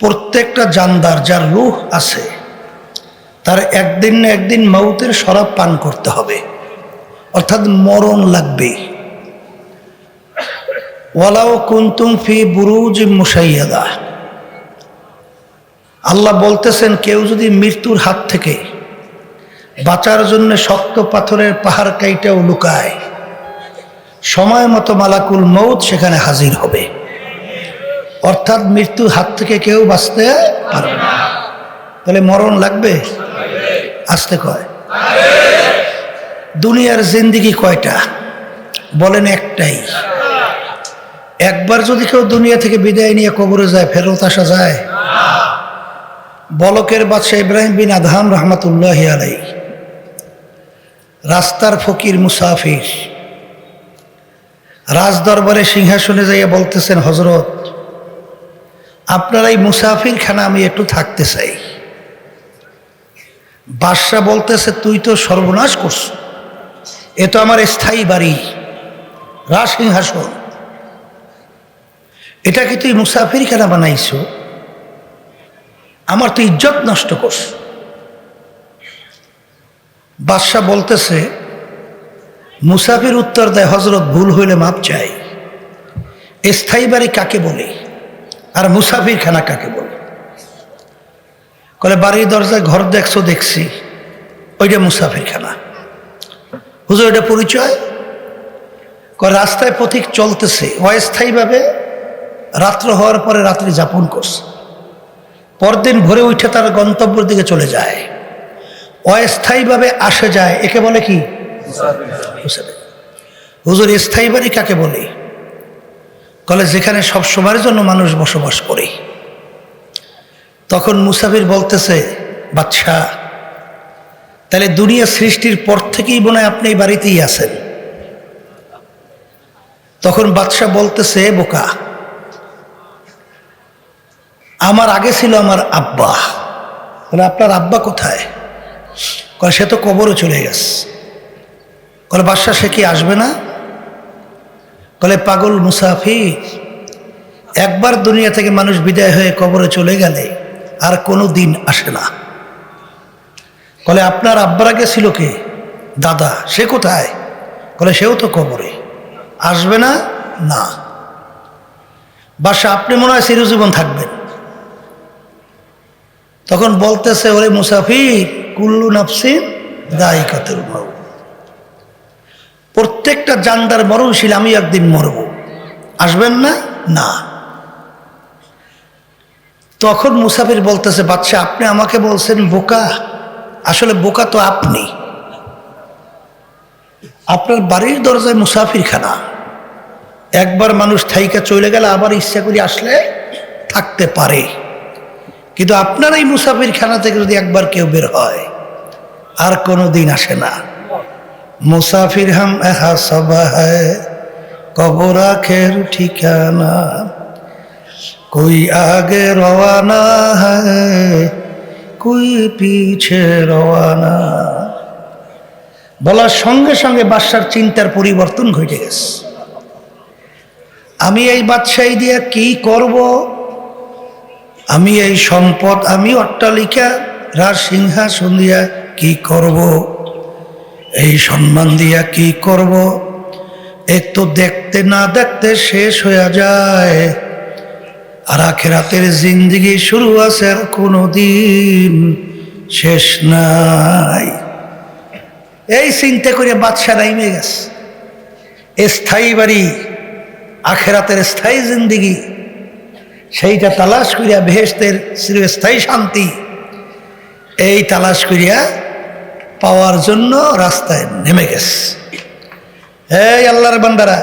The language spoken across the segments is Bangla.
প্রত্যেকটা জানদার যার রুহ আছে, তার একদিন না একদিন মাউতের শরাব পান করতে হবে। অর্থাৎ মরণ লাগবে। ওয়ালাও কুন্তুম ফি বুরুজ মুসাইয়াদা আল্লাহ বলতেছেন, কেউ যদি মৃত্যুর হাত থেকে বাঁচার জন্য শক্ত পাথরের পাহাড় কাইটাও লুকায়, সময় মতো মালাকুল মৌত সেখানে হাজির হবে। অর্থাৎ মৃত্যুর হাত থেকে কেউ বাঁচতে পারবে না। তাহলে মরণ লাগবে? আসতে কয়। দুনিয়ার জিন্দিগি কয়টা? বলেন একটাই। একবার যদি কেউ দুনিয়া থেকে বিদায় নিয়ে কবরে যায়, ফেরত আসা যায়? বলকের বাদশাহ ইব্রাহিম বিন আদহাম রহমতুল্লাহ আলাই রাস্তার ফকির মুসাফির। রাজদরবারে সিংহাসনে যাইয়া বলতেছেন হজরত আপনার এই মুসাফির খানা আমি একটু থাকতে চাই। বাদশাহ বলতেছে, তুই তো সর্বনাশ করছ। এ তো আমার স্থায়ী বাড়ি। রাজ সিংহাসন। এটা কি তুই মুসাফির খানা বানাইছ? আমার তো ইজ্জত নষ্ট করছ। বাদশাহ বলতেছে, মুসাফির উত্তর দেয় হজরত ভুল হইলে মাপ চাই। স্থায়ী বাড়ি কাকে বলে? আর মুসাফির খানা কাকে বলে? কলে বাড়ির দরজায় ঘর দেখছ, দেখছি। ওইটা মুসাফির খানা। হুজুর, এটা পরিচয়? রাস্তায় পথিক চলতেছে। অস্থায়ীভাবে রাত্র হওয়ার পরে রাত্রি যাপন করছে। পরদিন ভোরে উঠে তার গন্তব্যের দিকে চলে যায়। অস্থায়ীভাবে আসে যায়। একে বলে কি। হুজুর, স্থায়ী বাড়ি কাকে বলে? কলে যেখানে সব সময়ের জন্য মানুষ বসবাস করে। তখন মুসাফির বলতেছে বাচ্চা তাহলে দুনিয়া সৃষ্টির পর থেকেই মনে হয় আপনি এই বাড়িতেই আছেন। তখন বাদশাহ বলতেছে বোকা, আমার আগে ছিল আমার আব্বা। বলে আপনার আব্বা কোথায়? সে তো কবরও চলে গেছে। বাদশাহ সে কি আসবে না? কলে পাগল মুসাফির, একবার দুনিয়া থেকে মানুষ বিদায় হয়ে কবরে চলে গেলে আর কোনো দিন আসে না। বলে, আপনার আব্বার আগে ছিল কে? দাদা। সে কোথায়? বলে, সেও তো কবরে। আসবে না? না। বাসা আপনি মনে হয় চিরজীবন থাকবেন। তখন বলতেছে, ওরে মুসাফির, কুল্লু নাফসিন দায়িকাতের মাউ প্রত্যেকটা জানদার মরণশীল আমি একদিন মরব। আসবেন না? না। তখন মুসাফির বলতেছে বাচ্চা আপনি আমাকে বলছেন বোকা। আসলে বোকা তো আপনি। আপনার বাড়ির দরজায় মুসাফিরখানা। একবার মানুষ থাইকা চলে গেলে আবার ইচ্ছা করে আসলে থাকতে পারে। কিন্তু আপনার এই মুসাফিরখানা থেকে যদি একবার কেউ বের হয়, আর কোনো দিন আসে না। মুসাফির হাম এহা সবা হ্যায় কবর আখের ঠিকানা कोई आगे रवाना है कोई पीछे রওয়ানা বলার সঙ্গে সঙ্গে বাদশার চিন্তার পরিবর্তন ঘটে গেছে আমি এই বাদশাহী দিয়া কি করব আমি এই সম্পদ আমি অট্টালিকা রাজ সিংহাসন দিয়া কি করব এই সম্মান দিয়া কি করব? একটু দেখতে না দেখতে শেষ হয়ে যায়। আর আখেরাতের জিন্দিগি শুরু আছে আর কোনো দিন শেষ নাই। এই চিন্তা করে বাদশা নাইমে গেছে। স্থায়ী বাড়ি, আখেরাতের স্থায়ী জিন্দিগি। সেইটা তালাশ করিয়া বেহেস্তের চিরস্থায়ী শান্তি। এই তালাশ করিয়া পাওয়ার জন্য রাস্তায় নেমে গেছে। এই আল্লাহর বান্দারা,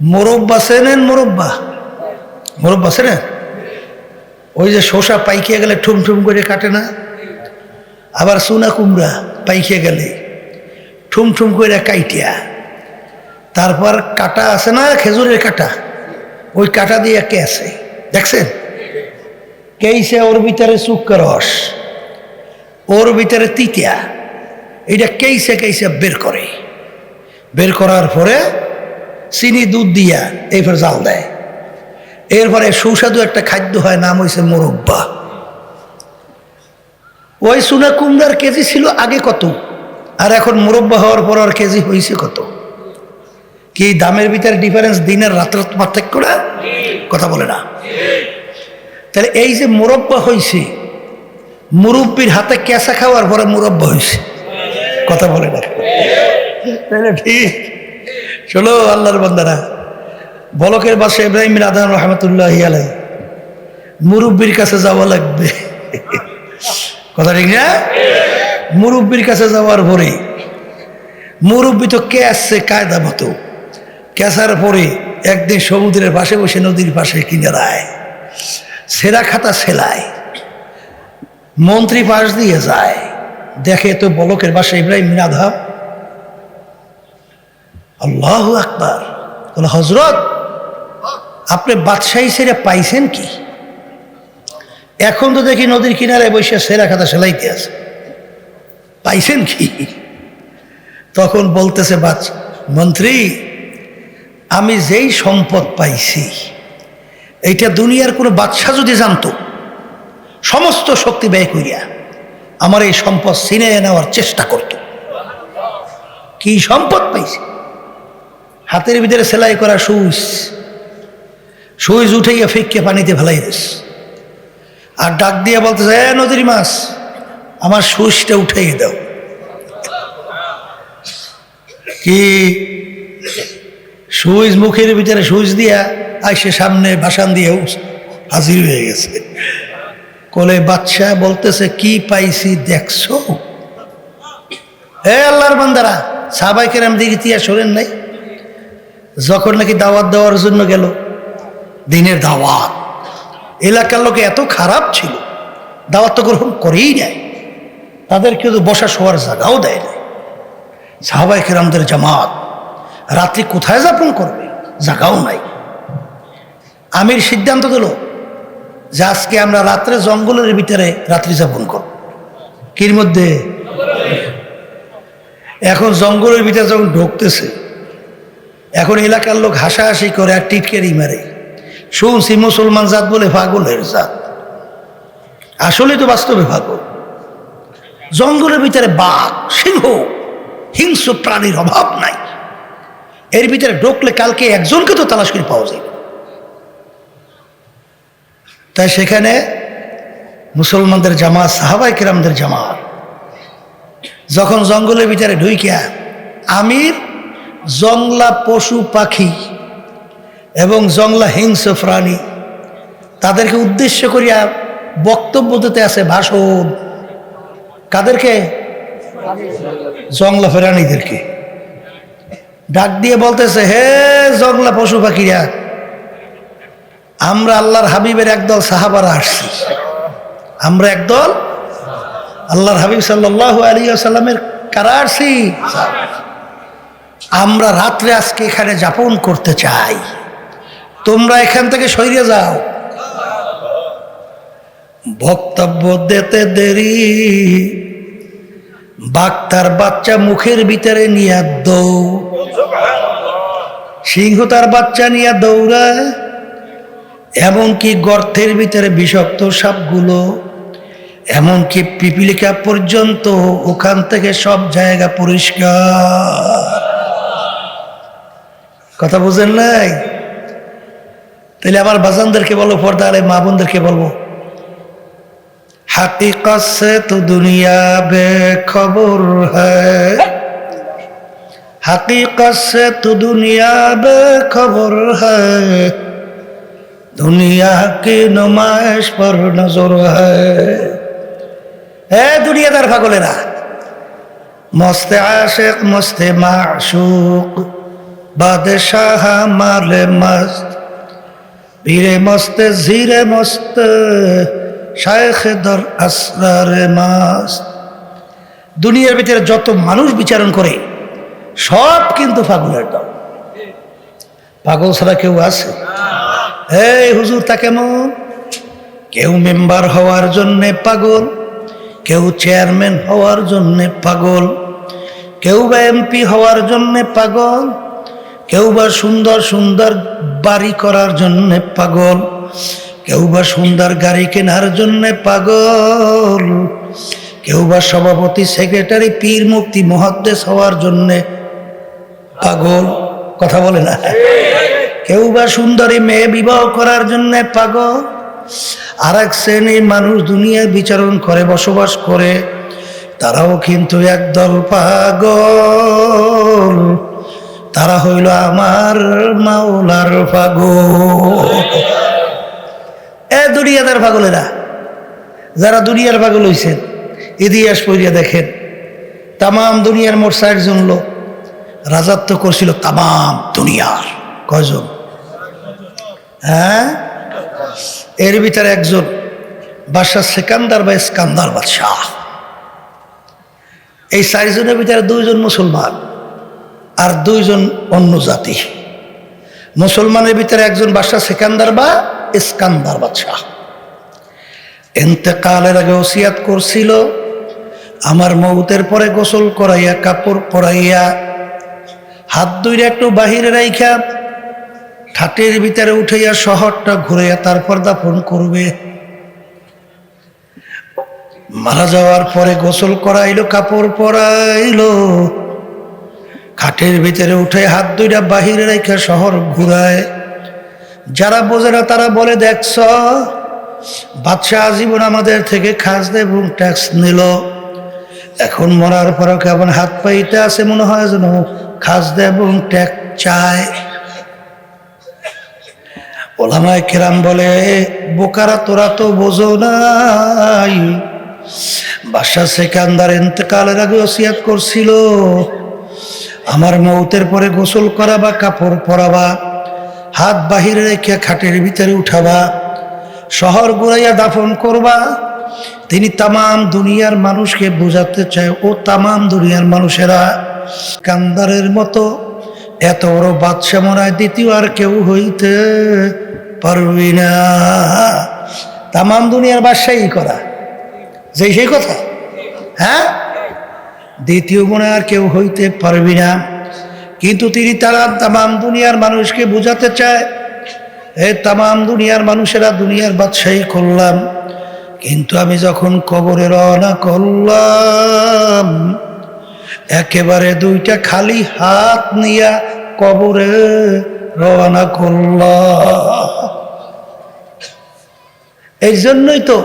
মোরব্বা চেনেন মোরব্বা? মোরব্বা চেনেন? ওই যে শোষা পাইকিয়ে গেলে ঠুম ঠুম করে কাটে না? আবার সোনা কুমড়া পাইকিয়ে গেলে ঠুম ঠুম করে কাইটিয়া। তারপর কাটা আছে না, খেজুরের কাটা? ওই কাটা দিয়ে কে আছে? দেখছেন? কেইছে ওর ভিতরে চুক্কা রস? ওর ভিতরে তিতিয়া। এটা কেইছে কেইছে বের করে। বের করার পরে চিনি দুধ দিয়া এইবার জাল দেয়। এরপরে সুস্বাদু একটা খাদ্য হয় নাম হয়েছে মোরব্বা। ওই সোনা কুমড়ার কেজি ছিল আগে কত? আর এখন মুরব্বা হওয়ার পর আর কেজি হয়েছে কত? কি দামের ভিতরে ডিফারেন্স দিনের রাতের পার্থক্য না কথা বলে না। তাহলে এই যে মুরব্বা হয়েছে মুরব্বির হাতে কেঁচা খাওয়ার পরে মুরব্বা হয়েছে। কথা বলে না। তাহলে ঠিক চলো আল্লাহর বান্দারা, বলকের বাসে ইব্রাহিম আদান রহমতুল্লাহ আলাই মুরব্বির কাছে যাওয়া লাগবে। কথা ঠিক না? মুরব্বির কাছে যাওয়ার পরে, মুরব্বি তো কে আসছে কায়দা মতো। ক্যাসার পরে একদিন সমুদ্রের পাশে বসে, নদীর পাশে কিনারায়। সেরা খাতা সেলায় মন্ত্রী পাশ দিয়ে যায়। দেখে তো বলকের বাসা ইব্রাহিম মিনাধাম আল্লাহ আকবার। বলে হজরত আপনি বাদশাহী সেরা পাইছেন কি? এখন তো দেখি নদীর কিনারে বসে সেরা খাতা সেলাইতে আছে। পাইছেন কি? তখন বলতেছে, বাচ, মন্ত্রী, আমি যেই সম্পদ পাইছি, এইটা দুনিয়ার কোনো বাদশাহ যদি জানতো সমস্ত শক্তি ব্যয় করিয়া আমার এই সম্পদ ছিনে নেওয়ার চেষ্টা করত। কি সম্পদ পাইছে? হাতের ভিতরে সেলাই করা সুইচ। সুইচ উঠে ফিককে পানিতে ফেলাই দিস। আর ডাক দিয়ে বলতেছে হ্যাঁ নদীর মাছ, আমার সুইচটা উঠাই দাও। কি? সুইচ মুখের ভিতরে সুইচ দিয়া আইসে সামনে বাসান দিয়ে হাজির হয়ে গেছে। কোলে বাচ্চা বলতেছে, কি পাইছি দেখছ? হে আল্লাহর বান্দারা সাবাইকের আমি দিকে ইতিহাস শোনেন নাই? যখন নাকি দাওয়াত দেওয়ার জন্য গেল, দিনের দাওয়াত। এলাকার লোকে এত খারাপ ছিল, দাওয়াত তো গ্রহণ করেই নেয় তাদেরকে তো বসা শোয়ার জায়গাও দেয় না সাহাবাই কেরামদের জামাত, রাত্রি কোথায় যাপন করবে? জায়গাও নাই। আমির সিদ্ধান্ত দিল যে আজকে আমরা রাত্রে জঙ্গলের ভিতরে রাত্রি যাপন করব। কির মধ্যে? এখন জঙ্গলের ভিতরে যখন ঢুকতেছে, এখন এলাকার লোক হাসাহাসি করে আর টিটকেরি মারে। শুনছি মুসলমান জাত বলে পাগলের জাত আসলে তো বাস্তবে পাগল। জঙ্গলের ভিতরে বাঘ, সিংহ, হিংস্র প্রাণীর অভাব নাই। এর ভিতরে ঢুকলে কালকে একজনকে তো তালাশ করে পাওয়া যায় তাই সেখানে মুসলমানদের জামাত সাহাবাই কিরামদের জামাত। যখন জঙ্গলের ভিতরে ঢুইকিয়া আমির জংলা পশু পাখি এবং জংলা হিংস্র প্রাণী তাদেরকে উদ্দেশ্য করিয়া বক্তব্য দিতে আছে ভাষণ। কাদেরকে? জংলা প্রাণীদেরকে ডাক দিয়ে বলতেছে, হে জংলা পশু পাখিরা আমরা আল্লাহর হাবিবের একদল সাহাবারা আসছি। আমরা একদল আল্লাহর হাবিব সাল্লাহ আলী সাল্লামের কারা আসছি? আমরা রাত্রে আজকে এখানে যাপন করতে চাই। তোমরা এখান থেকে সরিয়ে যাও। বক্তব্য দিতে দেরি। বাক্তার বাচ্চা মুখের ভিতরে নিয়ে দৌ সিংহ তার বাচ্চা নিয়ে দৌড়ায়। এমনকি গর্তের ভিতরে বিষাক্ত সাপগুলো, এমনকি পিপিলিকা পর্যন্ত ওখান থেকে সব জায়গা পরিষ্কার। কথা বুঝেন নাই? তাহলে আমার বাজানদেরকে বলব পর্দা আরে মা বোনদেরকে বলব হাতি কাছে তো দুনিয়া বে খবর হাতি কাছে তো দুনিয়া বে খবর হ্যাঁ दुनिया की नुमाइश पर नजर है এ দুনিয়াদার পাগলেরা মস্তে আশেক মস্তে মাশুক বাদশাহ মালে মস্ত বীরে মস্তে জিরে মস্ত শায়েখ দর আসরারে মাস্ত দুনিয়ার ভিতরে যত মানুষ বিচারণ করে সব কিন্তু পাগলের দল পাগল ছাড়া কেউ আছে এই হুজুর, তা কেমন? কেউ মেম্বার হওয়ার জন্যে পাগল, কেউ চেয়ারম্যান হওয়ার জন্যে পাগল, কেউ বা এমপি হওয়ার জন্যে পাগল, কেউ বা সুন্দর সুন্দর বাড়ি করার জন্য পাগল, কেউ বা সুন্দর গাড়ি কেনার জন্য পাগল, কেউ বা সভাপতি, সেক্রেটারি, পীর মুক্তি মহাদ্দেশ হওয়ার জন্য পাগল। কথা বলে না? কেউ বা সুন্দরী মেয়ে বিবাহ করার জন্য পাগল? আর এক শ্রেণির মানুষ দুনিয়ায় বিচরণ করে, বসবাস করে, তারাও কিন্তু একদল পাগল। তারা হইল আমার মাওলার পাগল। এ দুনিয়াদার পাগলেরা, যারা দুনিয়ার পাগল হইছেন, ইতিহাস পড়িয়া দেখেন, তামাম দুনিয়ার মোট ষাট লোক রাজত্ব করছিল তামাম দুনিয়ার। কয়জন? হ্যাঁ? এর ভিতরে একজন বাদশাহ সেকান্দার বা ইস্কান্দার বাদশাহ। এই চারজনের ভিতরে দুইজন মুসলমান আর দুইজন অন্য জাতি। মুসলমানের ভিতরে একজন বাদশাহ সেকান্দার বা ইস্কান্দার বাদশাহ। এতেকালের আগে ওসিয়াত করছিল, আমার মৌতের পরে গোসল করাইয়া, কাপড় পরাইয়া, হাত দুইটা একটু বাহিরে রাইখা ঠাটের ভিতরে উঠাইয়া শহরটা ঘুরাইয়া তারপর দাফন করবে। মারা যাওয়ার পরে গোসল করাইলো, কাপড় পরাইলো। খাটের ভিতরে উঠে হাত দুইটা বাহিরে রেখে শহর ঘুরায়। যারা বোঝে না তারা বলে, দেখছ, বাদশাহ আজীবন আমাদের থেকে খাস এবং ট্যাক্স নিল। এখন মরার পরও কেমন হাত পাইতে আছে, মনে হয় যেন খাস এবং ট্যাক্স চায়। ওলামায় কেরাম বলে, বোকারা, তোরা তো বোঝো নাই। বাদশাহ সেকান্দার এতেকালের আগে ওসিয়াত করছিল। আমার মৌতের পরে গোসল করাবা, কাপড় পরাবা, হাত বাহিরে রেখে খাটের ভিতরে উঠাবা, শহর ঘুরাইয়া দাফন করবা। তিনি তামাম দুনিয়ার মানুষকে বোঝাতে চায়। ও তামাম দুনিয়ার মানুষেরা কান্দারের মতো, এত বড় বাদশা মনে হয় দ্বিতীয় আর কেউ হইতে পারবি না। তামাম দুনিয়ার বাদশাহী করা। যে সেই কথা। হ্যাঁ? দ্বিতীয় মনে আর কেউ হইতে পারবি না। কিন্তু তিনি তারা তামাম দুনিয়ার মানুষকে বোঝাতে চায়, এ তামাম দুনিয়ার মানুষেরা দুনিয়ার বাদশাহী করলাম। কিন্তু আমি যখন কবরে রওনা করলাম, একেবারে দুইটা খালি হাত নিয়া কবরে রওনা করলাম। এই জন্যই তো।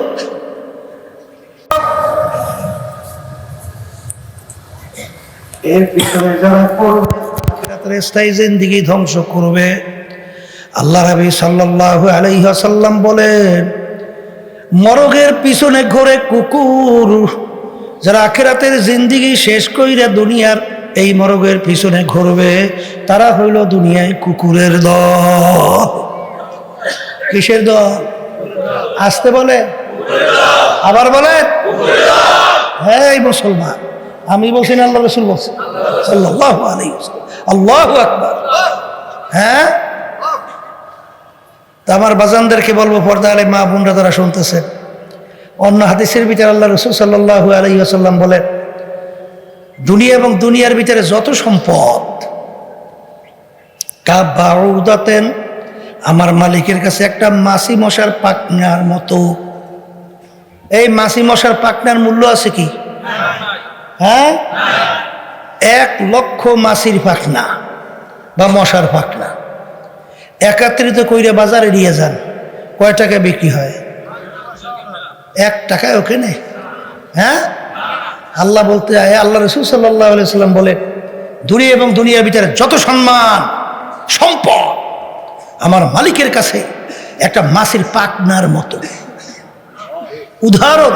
এর পিছনে স্থায়ী জিন্দিগি ধ্বংস করবে। আল্লাহ নবী সাল্লাল্লাহু আলাইহি বলেন, মরগের পিছনে ঘোরে কুকুর। যারা আখিরাতের জিন্দিগি শেষ কইরা দুনিয়ার এই মরগের পিছনে ঘুরবে, তারা হইল দুনিয়ায় কুকুরের দল। কিসের দল? আসতে বলে? আবার বলে? হ্যাঁ মুসলমান, আমি বলছি না, আল্লাহ রসুল বলছি। আল্লাহ আকবর। হ্যাঁ? তা আমার বাজানদেরকে বলব পর্দা আলে মা বোনরা তারা শুনতেছে, অন্য হাদিসের ভিতরে আল্লাহ রসুল সাল্লাহ আলাই আসাল্লাম বলেন দুনিয়া এবং দুনিয়ার ভিতরে যত সম্পদ, কাবাউদাতেন আমার মালিকের কাছে একটা মাসি মশার পাকনার মতো। এই মাসি মশার পাকনার মূল্য আছে কি? হ্যাঁ? এক লক্ষ মাসির পাখনা বা মশার পাখনা। একাত্রিত কইরে বাজারে নিয়ে যান, কয় টাকা বিক্রি হয়? এক টাকায় ওকে নেই। হ্যাঁ? আল্লাহ বলতে আল্লাহ রসুল সাল্লাহ সাল্লাম বলে দুনিয়া এবং দুনিয়ার ভিতরে যত সম্মান, সম্পদ আমার মালিকের কাছে একটা মাসির পাকনার মতো। উদাহরণ,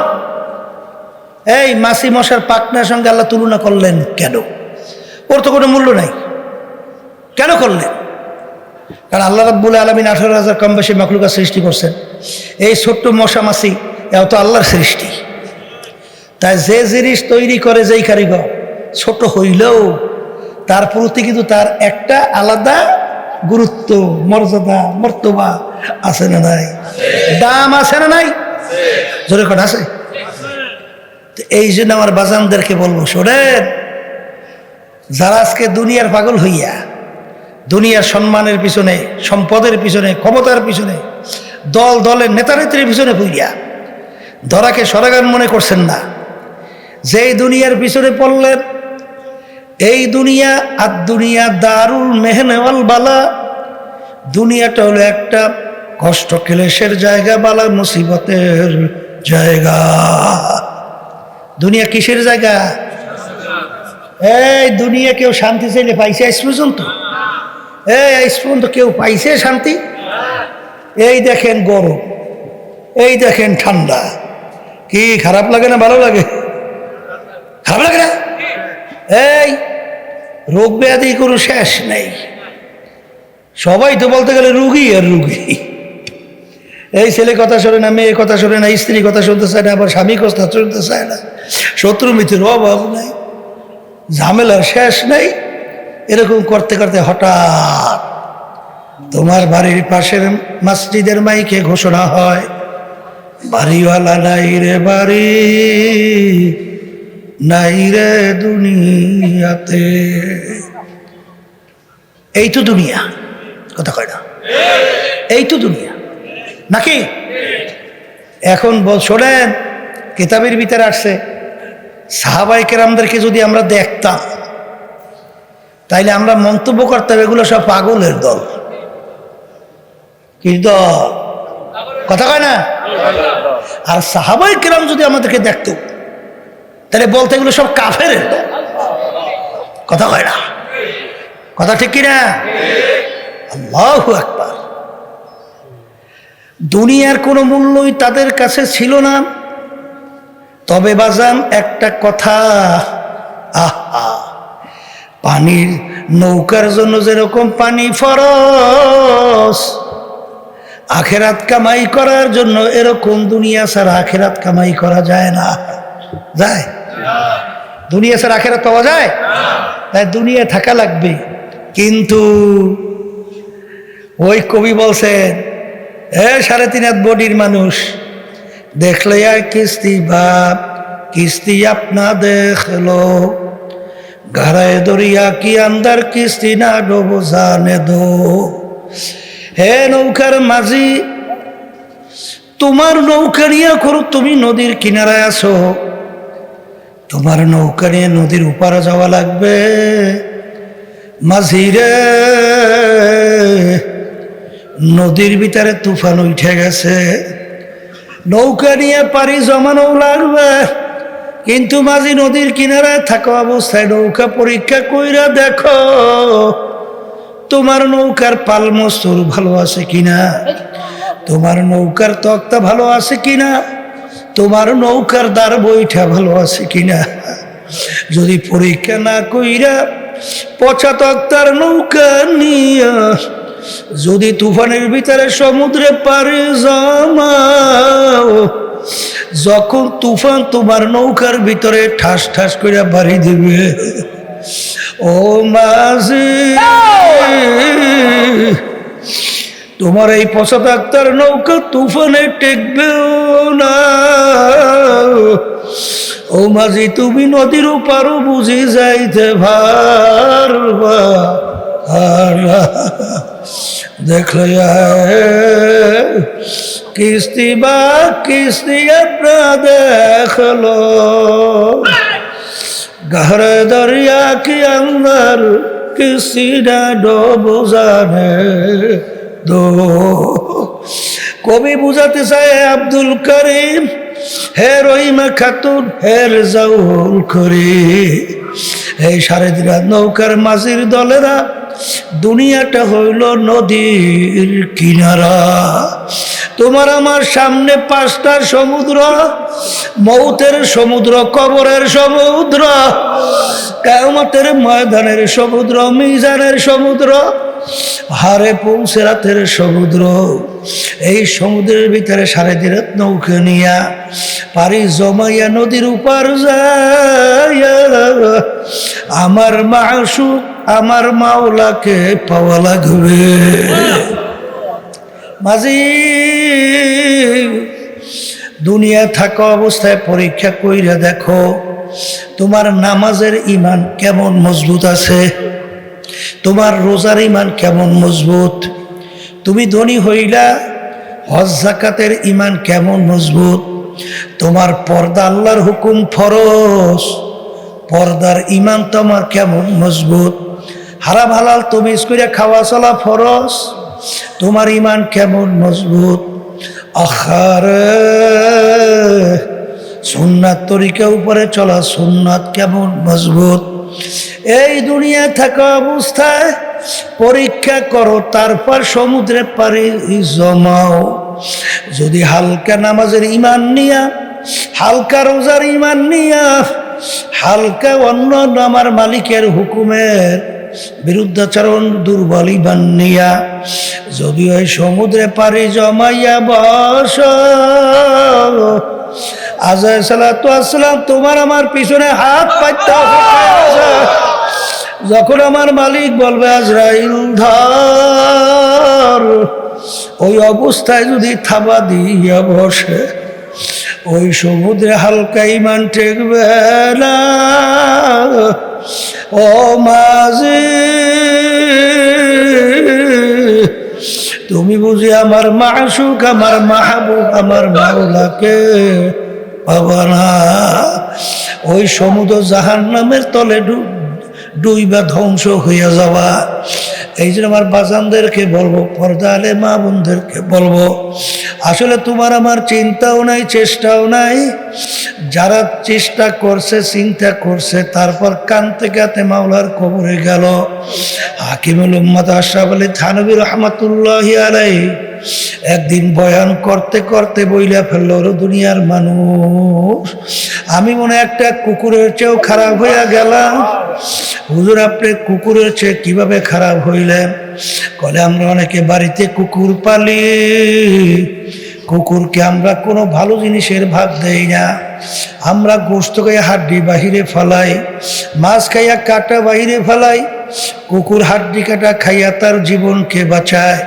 এই মাসি মশার পাকনার সঙ্গে আল্লাহ তুলনা করলেন কেন? ওর তো কোনো মূল্য নাই। কেন করলেন? কারণ আল্লাহ রাব্বুল আলমিন আঠারো হাজার কম বেশি মাকলুকা সৃষ্টি করছেন। এই ছোট্ট মশা মাসি এও তো আল্লাহর সৃষ্টি। তাই যে জিনিস তৈরি করে যেই কারিগর, ছোট হইলেও তার প্রতি কিন্তু তার একটা আলাদা গুরুত্ব, মর্যাদা, মর্তবা আছে না নাই? দাম আছে না নাই? জোরে কথা আছে? এই জন্য আমার বাজানদেরকে বলব, শোনেন, যারা আজকে দুনিয়ার পাগল হইয়া, দুনিয়ার সম্মানের পিছনে, সম্পদের পিছনে, ক্ষমতার পিছনে, দল, দলের নেতানেত্রীর পিছনে পুইয়া ধরাকে সরাগান মনে করছেন না। যেই দুনিয়ার পিছনে পড়লেন এই দুনিয়া আর দুনিয়া দারুল মেহনেওয়াল বালা। দুনিয়াটা হলো একটা কষ্ট ক্লেশের জায়গা, বালা মুসিবতের জায়গা। দুনিয়া কিসের জায়গা? এই দুনিয়া কেউ শান্তি চাইলে পাইছে আজ পর্যন্ত? এই আজ পর্যন্ত কেউ পাইছে শান্তি? এই দেখেন গরম, এই দেখেন ঠান্ডা। কি খারাপ লাগে না ভালো লাগে? খারাপ লাগে না? এই রোগ ব্যাধি কোনো শেষ নেই। সবাই তো বলতে গেলে রুগী আর রুগী। এই ছেলে কথা শোনে না, মেয়ে কথা শোনে না, স্ত্রী কথা শুনতে চায় না, আবার স্বামী কথা শুনতে চায় না। শত্রু মিত্রের অভাব নাই ঝামেলার শেষ নেই। এরকম করতে করতে হঠাৎ তোমার বাড়ির পাশের মসজিদের মাইকে ঘোষণা হয়, বাড়িওয়ালা নাই রে বাড়ি। নাই রে দুনিয়াতে। এই তো দুনিয়া, কথা কয় না। এই তো দুনিয়া, নাকি? এখন বল, শোনেন, কিতাবের ভিতরে আসছে সাহাবাই কেরামদেরকে যদি আমরা দেখতাম, তাইলে আমরা মন্তব্য করতাম, এগুলো সব পাগলের দল। কি দল? কথা কয় না? আর সাহাবাই কেরাম যদি আমাদেরকে দেখতো তাহলে বলতে এগুলো সব কাফের। কথা হয় না। কথা ঠিক কিনা? আল্লাহ একবার দুনিয়ার কোনো মূল্যই তাদের কাছে ছিল না। তবে বাজান, একটা কথা, আহা, পানির নৌকার জন্য যেরকম পানি ফরস, আখেরাত কামাই করার জন্য এরকম দুনিয়া ছাড়া আখেরাত কামাই করা যায় না। যায়? দুনিয়া ছাড়া আখেরাত পাওয়া যায়? তাই দুনিয়া থাকা লাগবে। কিন্তু ওই কবি বলছেন, এ সাড়ে তিন হাত বডির মানুষ, দেখলে আর কিস্তি বাপ, কিস্তি আপনা দেখল। ঘরায় দরিয়া কি আন্দার কিস্তি না ডোবো জানে দো। হে নৌকার মাঝি, তোমার নৌকা নিয়ে করো, তুমি নদীর কিনারায় আছো তোমার নৌকা নিয়ে নদীর উপারে যাওয়া লাগবে। মাঝিরে, নদীর ভিতরে তুফান উঠে গেছে। নৌকা নিয়ে পারি জমানো লাগবে। কিন্তু মাঝি নদীর কিনারায় থাকা অবস্থায় নৌকা পরীক্ষা কইরা দেখো, তোমার নৌকার পালমস্তুর ভালো আছে কিনা? তোমার নৌকার তক্তা ভালো আছে কিনা? তোমার নৌকার দ্বার বইটা ভালো আছে কিনা? যদি পরীক্ষা না কইরা পচা তক্তার নৌকা নিয়া যদি তুফানের ভিতরে সমুদ্রে পারে জমাও, যখন তুফান তোমার নৌকার ভিতরে ঠাস ঠাস করে বাড়ি দিবে। ও মাঝি তোমার এই পঁচাত্তর নৌকা তুফানে টেকবেও না। ও মাঝি, তুমি নদীর পারো বুঝি যাইতে ভারবা দেখল কিস্তি বা কিস্তি আপনা দেখল। গহরে দরিয়া কি আমার কিস্তি না ডোব জানে। কবি বুঝাতে চায় আব্দুল করিম, হে রহিমা খাতুন, হে রেজাউল করি এই সাড়ে দিন নৌকার মাঝির দলেরা, দুনিয়াটা হইল নদীর কিনারা। তোমার আমার সামনে পাঁচটা সমুদ্র, মৌতের সমুদ্র, কবরের সমুদ্র কেমতের ময়দানের সমুদ্র, মিজানের সমুদ্র হারে পৌঁছে রাতের সমুদ্র, এই সমুদ্রের ভিতরে সাড়ে দিন নৌকা নিয়া পারি জমাইয়া নদীর উপার যায় আমার মাসুক, আমার মাওলাকে পাওয়া লাগবে। মাঝি, দুনিয়া থাকা অবস্থায় পরীক্ষা কইরা দেখো, তোমার নামাজের ইমান কেমন মজবুত আছে? তোমার রোজার ইমান কেমন মজবুত? তুমি ধনী হইলা, হজ জাকাতের ইমান কেমন মজবুত? তোমার পর্দা আল্লাহর হুকুম ফরজ। পর্দার ইমান তোমার কেমন মজবুত? হারাম হালাল তুমি করে খাওয়া চলা ফরজ? তোমার ইমান কেমন মজবুত? আখার সুন্নাত তরিকা উপরে চলা সুন্নাত কেমন মজবুত? এই দুনিয়ায় থাকা অবস্থায় পরীক্ষা করো, তারপর সমুদ্রে পারে জমাও। যদি হালকা নামাজের ইমান নিয়া, হালকা রোজার ইমান নিয়া, হালকা অন্য আমার মালিকের হুকুমের বিরুদ্ধাচরণ দুর্বল ইমান নিয়া, যদি ওই সমুদ্রে পারে জমাইয়া বস আজয় সালাতু আসসালাম তোমার আমার পিছনে হাত পাইতে যখন আমার মালিক বলবে, আজরাইল, ধর। ওই অবস্থায় যদি থাবা দিয়া বসে, ওই সমুদ্রে হালকা ইমান ঠেকবে না। ও মাঝি, তুমি বুঝি আমার মাসুক, আমার মাহবুব, আমার মাওলাকে পাবা না, ওই সমুদ্র জাহান নামের তলে ডুইবা ধ্বংস হইয়া যাওয়া এই জন্য আমার বাজানদেরকে বলব পর্দা আলে মা বোনদেরকে বলব, আসলে তোমার আমার চিন্তাও নাই, চেষ্টাও নাই। যারা চেষ্টা করছে, চিন্তা করছে, তারপর কানতে কাতে মাওলার কবরে গেল। হাকিমুল উম্মদ আশরাফ আলী থানবী রহমতুল্লাহ আলাই একদিন বয়ান করতে করতে বইলা ফেলল, ওর দুনিয়ার মানুষ, আমি মনে একটা কুকুরের চেয়েও খারাপ হইয়া গেলাম। হুজুর, আপনি কুকুরের চেয়ে কীভাবে খারাপ হইলেন? কলে, আমরা অনেকে বাড়িতে কুকুর পালি, কুকুরকে আমরা কোনো ভালো জিনিসের ভাগ দেই না। আমরা গোস্ত খাইয়া হাড্ডি বাহিরে ফেলাই, মাছ খাইয়া কাটা বাহিরে ফেলাই, কুকুর হাড্ডি কাটা খাইয়া তার জীবনকে বাঁচায়।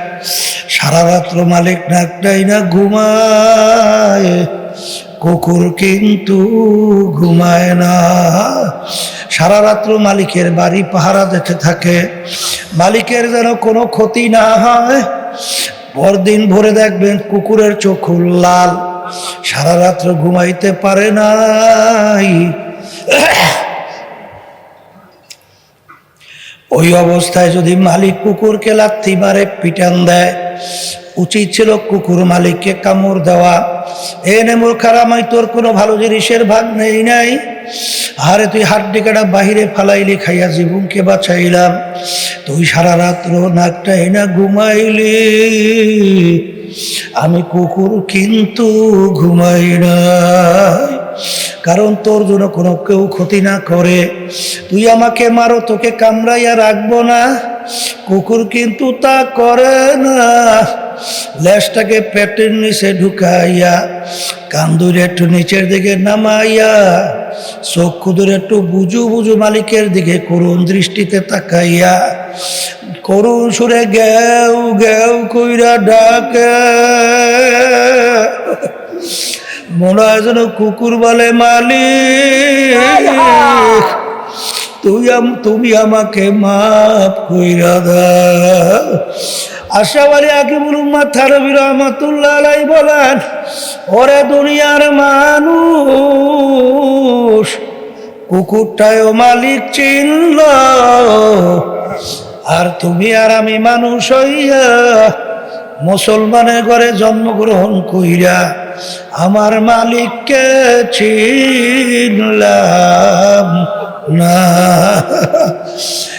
সারা রাত্র মালিক নাকটাই না ঘুমায়, কুকুর কিন্তু ঘুমায় না। সারা রাত্র মালিকের বাড়ি পাহারা দিতে থাকে, মালিকের যেন কোনো ক্ষতি না হয়। পরদিন ভরে দেখবেন কুকুরের চোখ লাল সারা রাত্র ঘুমাইতে পারে নাই। ওই অবস্থায় যদি মালিক কুকুরকে লাথি মারে পিটান দেয় উচিত ছিল কুকুর মালিককে কামড় দেওয়া। এ নে মূর্খারামাই তোর কোনো ভালো জিনিসের ভাগ নেই নাই। আরে তুই হাড্ডি কাটা বাহিরে ফালাইলি, খাইয়া জীবনকে বাঁচাইলাম। তুই সারা রাত্র নাকটাই না ঘুমাইলি। আমি কুকুর কিন্তু ঘুমাই না কারণ তোর জন্য কোনো কেউ ক্ষতি না করে। তুই আমাকে মারো, তোকে কামড়াইয়া রাখব না। কুকুর কিন্তু তা করে না। লেজটাকে পেটের নিচে ঢুকাইয়া কান্দুর একটু নিচের দিকে নামাইয়া চক্ষু ধরে একটু বুঝু বুঝু মালিকের দিকে করুণ দৃষ্টিতে তাকাইয়া, করুণ সুরে গেউ গেউ কইরা ডাকে। মনে হয় যেন কুকুর বলে, মালিক, তুই তুমি আমাকে মাফ কইরা দাও। আশাবাড়ি আকিবুল উম্মাদ থারবি রহমতুল্লাহ আলাই বলেন, ওরে দুনিয়ার মানুষ কুকুরটাও মালিক চিনল, আর তুমি আর আমি মানুষ হইয়া মুসলমানের ঘরে জন্মগ্রহণ কইরা আমার মালিককে চিনলাম না।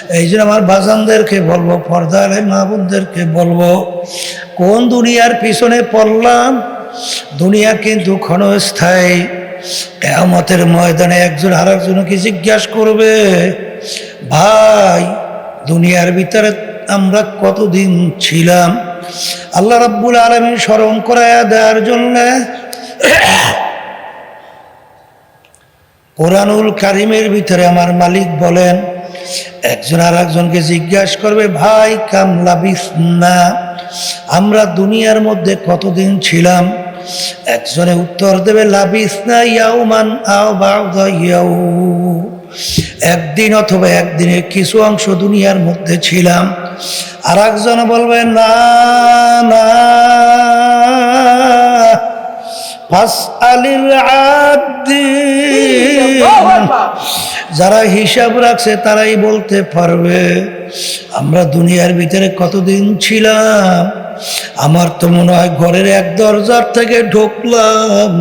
এই জন্য আমার বাজানদেরকে বলব, পর্দার মা বোনদেরকে বলব, কোন দুনিয়ার পিছনে পড়লাম? দুনিয়া কিন্তু ক্ষণস্থায়ী। কেয়ামতের ময়দানে একজন আর একজনকে জিজ্ঞাসা করবে? ভাই, দুনিয়ার ভিতরে আমরা কতদিন ছিলাম? আল্লাহ রাব্বুল আলমী স্মরণ করাইয়া দেওয়ার জন্য কোরআনুল কারিমের ভিতরে আমার মালিক বলেন একজন আর একজনকে জিজ্ঞাসা করবে, ভাই কামলা না আমরা দুনিয়ার মধ্যে কতদিন ছিলাম? একজনে উত্তর দেবে লাবিস না ইয়াউমান আও ইয়াউ একদিন অথবা একদিনের কিছু অংশ দুনিয়ার মধ্যে ছিলাম। আর একজন বলবে, না না। ফাস আলিল যারা হিসাব রাখছে তারাই বলতে পারবে, আমরা দুনিয়ার ভিতরে কতদিন ছিলাম? আমার তো মনে হয় ঘরের এক দরজার থেকে ঢুকলাম।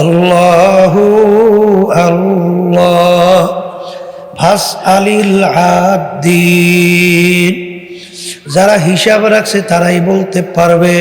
আল্লাহ আল্লাহ, ফাস আলিল আদিন। যারা হিসাব রাখছে তারাই বলতে পারবে